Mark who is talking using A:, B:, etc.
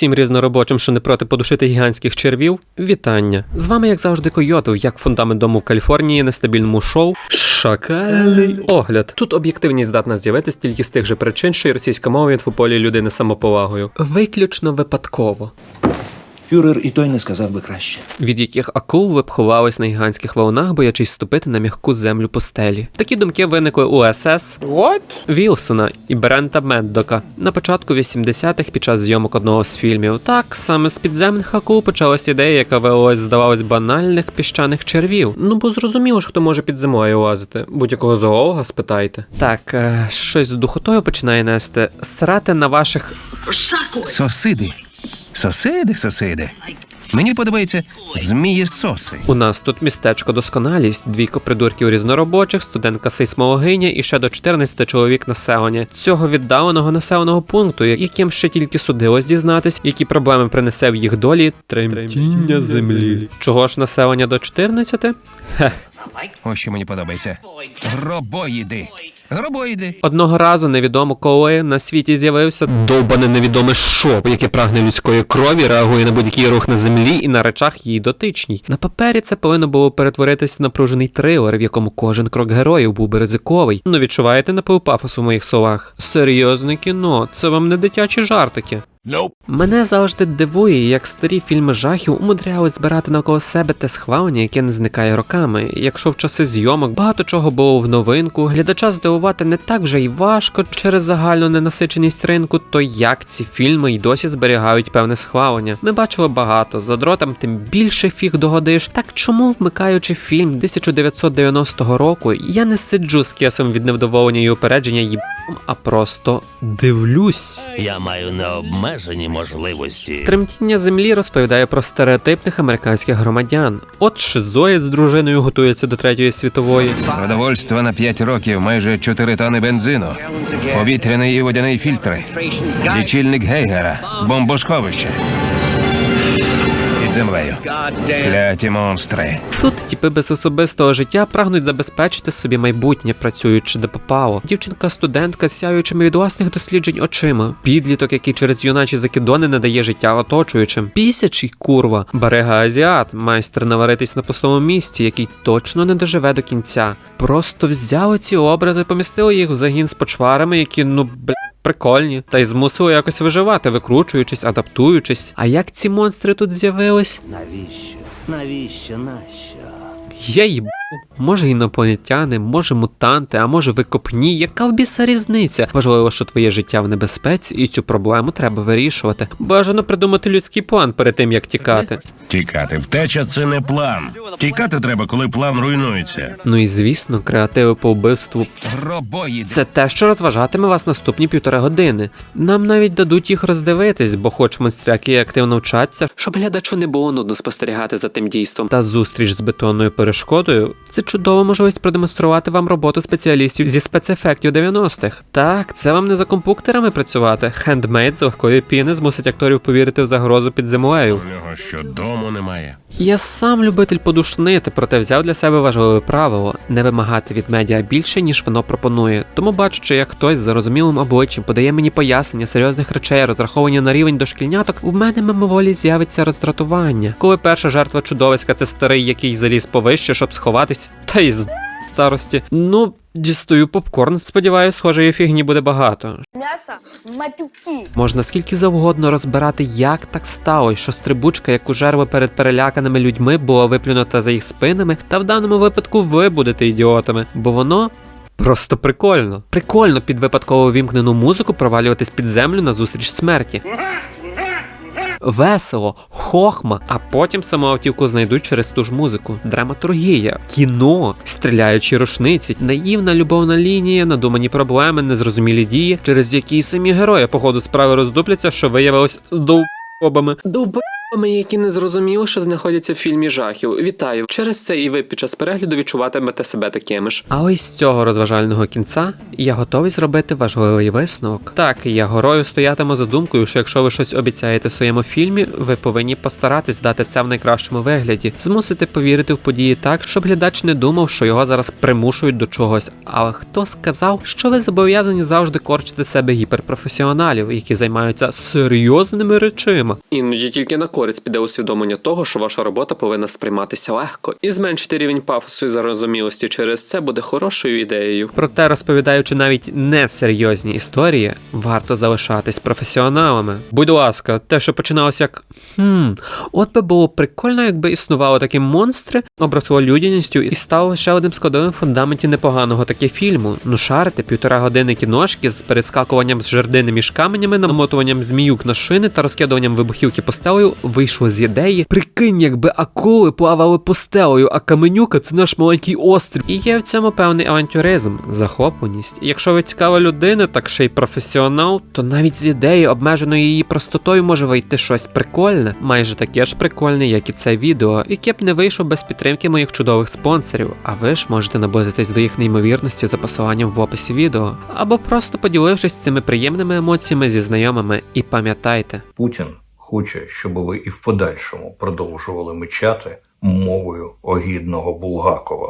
A: Всім різноробочим, що не проти подушити гігантських червів, вітання. З вами, як завжди, Койотов, як фундамент дому в Каліфорнії, нестабільному шоу. Шакальний огляд. Тут об'єктивність здатна з'явитись тільки з тих же причин, що й російська мова в інфополі людини самоповагою. Виключно випадково.
B: Фюрер і той не сказав би краще.
A: від яких акул ви б ховались на гігантських вовнах, боячись ступити на м'яку землю пустелі. Такі думки виникли у СС
C: What?
A: Вілсона і Брента Меддока на початку 80-х під час зйомок одного з фільмів. Так саме з підземних акул почалась ідея, яка виявилась, здавалось, банальних піщаних червів. Ну бо зрозуміло ж, хто може під землею лазити. Будь-якого зоолога спитайте. Так, е, щось з духотою починає нести. Срати на ваших
D: Сосиди. Сосиди, сосиди. Мені подобається змії соси.
A: У нас тут містечко досконалість, двійко придурків різноробочих, студентка сейсмологиня і ще до 14 чоловік населення цього віддаленого населеного пункту, яким ще тільки судилось дізнатись, які проблеми принесе в їх долі тремтіння землі. Чого ж населення до 14? Хе.
D: Ось що мені подобається. Гробоїди. Гробоїди.
A: Одного разу невідомо коли на світі з'явився довбане невідоме що, яке прагне людської крові, реагує на будь-який рух на землі і на речах їй дотичній. На папері це повинно було перетворитися в напружений трилер, в якому кожен крок героїв був би ризиковий. Ну відчуваєте напил пафосу в моїх словах? Серйозне кіно, це вам не дитячі жартики. Мене завжди дивує, як старі фільми жахів умудрялись збирати навколо себе те схвалення, яке не зникає роками. Якщо в часи зйомок багато чого було в новинку, глядача здивувати не так вже й важко через загальну ненасиченість ринку, то як ці фільми й досі зберігають певне схвалення. Ми бачили багато, за дротом тим більше фіг догодиш. Так чому, вмикаючи фільм 1990 року, я не сиджу з кесом від невдоволення і упередження їб, а просто дивлюсь.
E: Я маю необмежені можливості.
A: Тремтіння землі розповідає про стереотипних американських громадян. От шизоїд з дружиною готується до третьої світової.
D: Продовольство на 5 років, майже 4 тони бензину, повітряний і водяний фільтри, лічильник Гейгера, бомбосховище. Під землею. Кляті монстри.
A: Тут тіпи без особистого життя прагнуть забезпечити собі майбутнє, працюючи де попало. Дівчинка-студентка з сяючими від власних досліджень очима. Підліток, який через юначі закидони не дає життя оточуючим. Пісячий курва, берега азіат, майстер наваритись на пустому місці, який точно не доживе до кінця. Просто взяли ці образи, помістили їх в загін з почварами, які ну бля. Прикольні, та й змусили якось виживати, викручуючись, адаптуючись. А як ці монстри тут з'явились?
E: Навіщо? Навіщо? Нащо?
A: Я їбу. Може інопланетяни, може мутанти, а може викопні. Яка в біса різниця? Важливо, що твоє життя в небезпеці, і цю проблему треба вирішувати. Бажано придумати людський план перед тим, як тікати.
F: Тікати. Втеча це не план. Тікати треба, коли план руйнується.
A: Ну і звісно, креативи по вбивству
D: Гробоїди.
A: це те, що розважатиме вас наступні півтори години. Нам навіть дадуть їх роздивитись, бо хоч монстряки активно вчаться, щоб глядачу не було нудно спостерігати за тим дійством. Та зустріч з бетонною перешкодою це чудова можливість продемонструвати вам роботу спеціалістів зі спецефектів 90-х. Так, це вам не за компуктерами працювати. Хендмейд з легкої піни змусить акторів повірити в загрозу під землею.
F: У нього що дому немає.
A: Я сам любитель подушнити, проте взяв для себе важливе правило не вимагати від медіа більше, ніж воно пропонує. Тому бачучи, як хтось з зарозумілим обличчям подає мені пояснення серйозних речей, розраховані на рівень дошкільняток, в мене мимоволі з'явиться роздратування. Коли перша жертва чудовиська це старий, який заліз повище, щоб сховатись, та й з старості. Ну, дістаю попкорн, сподіваюсь, схожої фігні буде багато.
G: Мясо, матюки.
A: Можна скільки завгодно розбирати, як так сталося, що стрибучка, яку жерли перед переляканими людьми, була виплюнута за їх спинами, та в даному випадку ви будете ідіотами, бо воно. Просто прикольно. Прикольно під випадково вімкнену музику провалюватись під землю на зустріч смерті. Весело, хохма, а потім саму автівку знайдуть через ту ж музику. Драматургія, кіно, стріляючі рушниці, наївна любовна лінія, надумані проблеми, незрозумілі дії, через які самі герої по ходу справи роздупляться, що виявилось довбами. Довб Ми, які не зрозуміли, що знаходяться в фільмі жахів. Вітаю. Через це і ви під час перегляду відчуватимете себе такими ж. А ось з цього розважального кінця я готовий зробити важливий висновок. Так, я горою стоятиму за думкою, що якщо ви щось обіцяєте в своєму фільмі, ви повинні постаратись дати це в найкращому вигляді, змусити повірити в події так, щоб глядач не думав, що його зараз примушують до чогось. Але хто сказав, що ви зобов'язані завжди корчити себе гіперпрофесіоналів, які займаються серйозними речима? Іноді тільки на користь піде усвідомлення того, що ваша робота повинна сприйматися легко, і зменшити рівень пафосу і зарозумілості через це буде хорошою ідеєю. Проте, розповідаючи навіть несерйозні історії, варто залишатись професіоналами. Будь ласка, те, що починалося як хм, от би було прикольно, якби існували такі монстри, обросло людяністю і стало лише одним складовим фундаментів непоганого таки фільму. Ну шарити півтора години кіношки з перескакуванням з жердини між каменями, намотуванням зміюк на шини та розкидуванням вибухівки постелею вийшло з ідеї. Прикинь, якби акули плавали постелею, а каменюка це наш маленький острів. І є в цьому певний авантюризм, захопленість. Якщо ви цікава людина, так ще й професіонал, то навіть з ідеї, обмеженою її простотою, може вийти щось прикольне, майже таке ж прикольне, як і це відео, яке б не вийшло без підтримки моїх чудових спонсорів. А ви ж можете наблизитись до їх неймовірності за посиланням в описі відео, або просто поділившись цими приємними емоціями зі знайомими. І пам'ятайте,
C: Путін хоче, щоб ви і в подальшому продовжували мечати мовою огідного Булгакова.